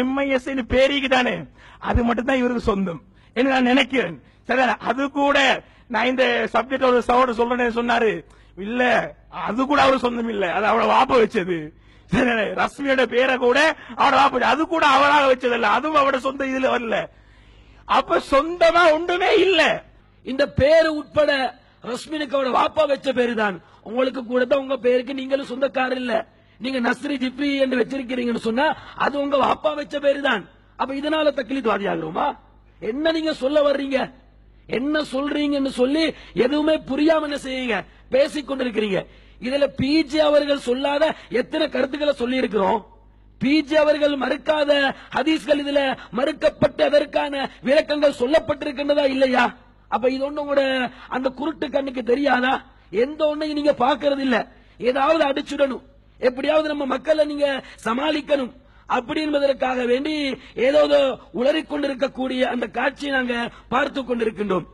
MIS பேரிக்கு தானே? அது மட்டும் தான் இவருக்கு சொந்தம். என்று நான் நினைக்கிறேன். சரி அது கூட நான் இந்த சப்ஜெக்ட் ஒரு சவோட சொல்றேன்னு சொன்னாரு. இல்ல அது கூட அவரு சொந்தம் இல்ல. அது அவள வாப்ப வச்சது. ரஷ்மியோட பேரை கூட அவட வாப்ப வச்சது. அது கூட அவளாக வச்சதல்ல. அதுவும் அவட சொந்த இதுல வரல. அப்ப சொந்தமா ஒன்றுமே இல்ல. இந்த பேரு உட்பட ரஷ்மினுக்கோட வாப்பா வச்ச பேரு தான் உங்களுக்கு கூட தான் உங்க பேருக்கு நீங்களும் சொந்தக்காரர் இல்லை. நீங்க நஸ்ரி ஜிப்ரி என்று வச்சிருக்கிறீங்கன்னு சொன்னா அது உங்க அப்பா வச்ச பேரு தான் அப்ப இதனால தக்கிலித்வாதி ஆகிறோமா? என்ன நீங்க சொல்ல வர்றீங்க? என்ன சொல்றீங்கன்னு சொல்லி எதுவுமே புரியாம என்ன செய்யுங்க? பேசிக்கொண்டிருக்கிறீங்க இதுல பிஜி அவர்கள் சொல்லாத எத்தனை கருத்துக்களை சொல்லி இருக்கிறோம் பிஜி அவர்கள் மறுக்காத ஹதீஸ்கள் இதுல மறுக்கப்பட்டு அதற்கான விளக்கங்கள் சொல்லப்பட்டிருக்கின்றதா இல்லையா? அப்ப இது ஒண்ணு கூட அந்த குருட்டு கண்ணுக்கு தெரியாதா? எந்த ஒண்ணையும் நீங்க பாக்குறது இல்ல ஏதாவது அடிச்சுடணும். எப்படியாவது நம்ம மக்களை நீங்க சமாளிக்கணும். அப்படி என்பதற்காக வேண்டி ஏதோ உளறிக்கொண்டிருக்கக்கூடிய அந்த காட்சியை நாங்கள் பார்த்து கொண்டிருக்கின்றோம்.